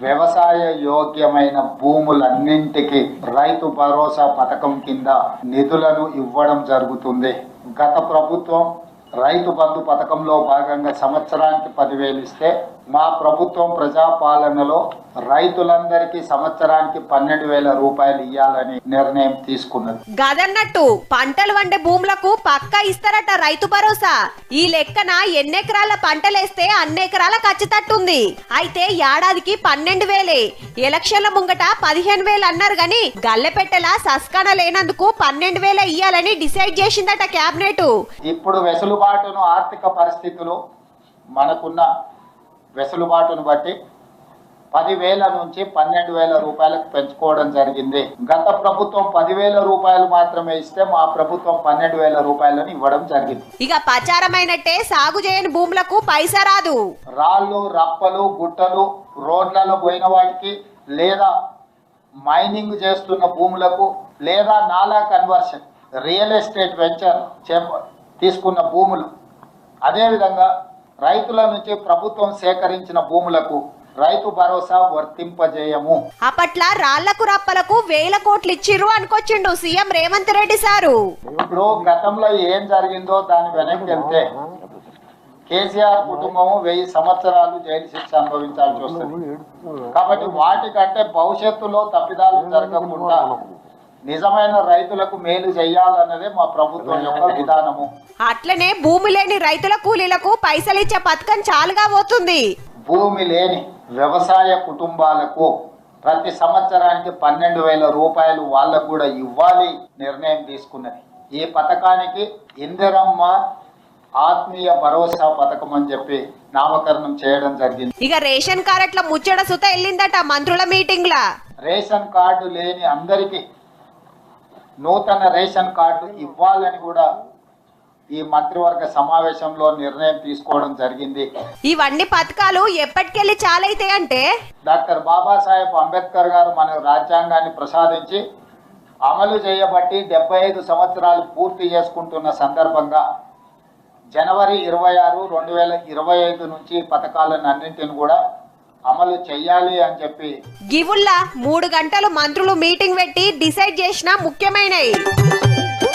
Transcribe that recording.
వ్యవసాయ యోగ్యమైన భూములన్నింటికి రైతు భరోసా పథకం కింద నిధులను ఇవ్వడం జరుగుతుంది. గత ప్రభుత్వం రైతు బంధు పథకంలో భాగంగా సంవత్సరానికి పదివేలు ఇస్తే మా ప్రభుత్వం ప్రజాపాలనలో రైతులందరికీ సంవత్సరానికి పన్నెండు వేల రూపాయలు ఇవ్వాలని నిర్ణయం తీసుకున్నది. గదన్నట్టు పంటలు వండే భూములకు పక్కా ఇస్తారట రైతు భరోసా. ఈ లెక్కన ఎన్నెకరాల పంటలేస్తే అన్నెకరాల ఖచ్చితట్టుంది అయితే ఏడాదికి పన్నెండు వేలే. ఎలక్షన్ల ముంగట పదిహేను వేలు అన్నారు గాని గల్లెపెట్టెల సస్కాన లేనందుకు పన్నెండు వేల ఇయ్యాలని డిసైడ్ చేసిందట క్యాబినెట్. ఇప్పుడు వెసులుబాటును ఆర్థిక పరిస్థితులు మనకున్న వెసులుబాటును బట్టి పదివేల నుంచి పన్నెండు వేల రూపాయలకు పెంచుకోవడం జరిగింది. గత ప్రభుత్వం పదివేల రూపాయలు మాత్రమే ఇస్తే మా ప్రభుత్వం పన్నెండు వేల రూపాయలను ఇవ్వడం జరిగింది. ఇక ప్రచారమైనట్టే సాగు చేయని భూములకు పైసా రాదు. రాళ్ళు రప్పలు గుట్టలు రోడ్లలో పోయిన వాటికి లేదా మైనింగ్ చేస్తున్న భూములకు లేదా నాలా కన్వర్షన్ రియల్ ఎస్టేట్ వెంచర్ తీసుకున్న భూములు. అదేవిధంగా రైతుల నుంచి ప్రభుత్వం సేకరించిన భూములకు రైతు భరోసా వర్తింపజేయము. అప్పట్ల రాళ్ళకు రప్పలకు వేల కోట్లు ఇచ్చిర్రు అనుకొచ్చిండు సీఎం రేవంత్ రెడ్డి సారు. ఇప్పుడు గతంలో ఏం జరిగిందో దాని వెనక్కి వెళ్తే కేసీఆర్ కుటుంబము వెయ్యి సంవత్సరాలు జైలు శిక్ష అనుభవించాల్సి వస్తుంది. కాబట్టి వాటికంటే భవిష్యత్తులో తప్పిదాలు జరగకుండా నిజమైన రైతులకు మేలు చేయాలన్నదే మా ప్రభుత్వం యొక్క విధానము. అట్లనే భూమి లేని రైతుల కూలీలకు పైసలు ఇచ్చే పథకం చాలుగా పోతుంది. భూమి లేని వ్యవసాయ కుటుంబాలకు ప్రతి సంవత్సరానికి పన్నెండు వేల రూపాయలు వాళ్ళకు కూడా ఇవ్వాలి నిర్ణయం తీసుకున్నది. ఈ పథకానికి ఇందిరమ్మ ఆత్మీయ భరోసా పథకం అని చెప్పి నామకరణం చేయడం జరిగింది. ఇక రేషన్ కార్డుల ముచ్చట సుత వెళ్ళిందట మంత్రుల మీటింగ్ లా రేషన్ కార్డు లేని అందరికీ నూతన రేషన్ కార్డు ఇవ్వాలని కూడా ఈ మంత్రివర్గ సమావేశంలో నిర్ణయం తీసుకోవడం జరిగింది. ఇవన్నీ పథకాలు ఎప్పటికెళ్ళి చాలైతాయి అంటే? డాక్టర్ బాబాసాహెబ్ అంబేద్కర్ గారు మన రాజ్యాంగాన్ని ప్రసాదించి అమలు చేయబట్టి డెబ్బై ఐదు సంవత్సరాలు పూర్తి చేసుకుంటున్న సందర్భంగా జనవరి ఇరవై ఆరు రెండు వేల ఇరవై ఐదు నుంచి పథకాలను అన్నింటిని కూడా అమలు చెయ్యాలి అని చెప్పి. గివుల్లా మూడు గంటలు మంత్రులు మీటింగ్ పెట్టి డిసైడ్ చేసిన ముఖ్యమైనవి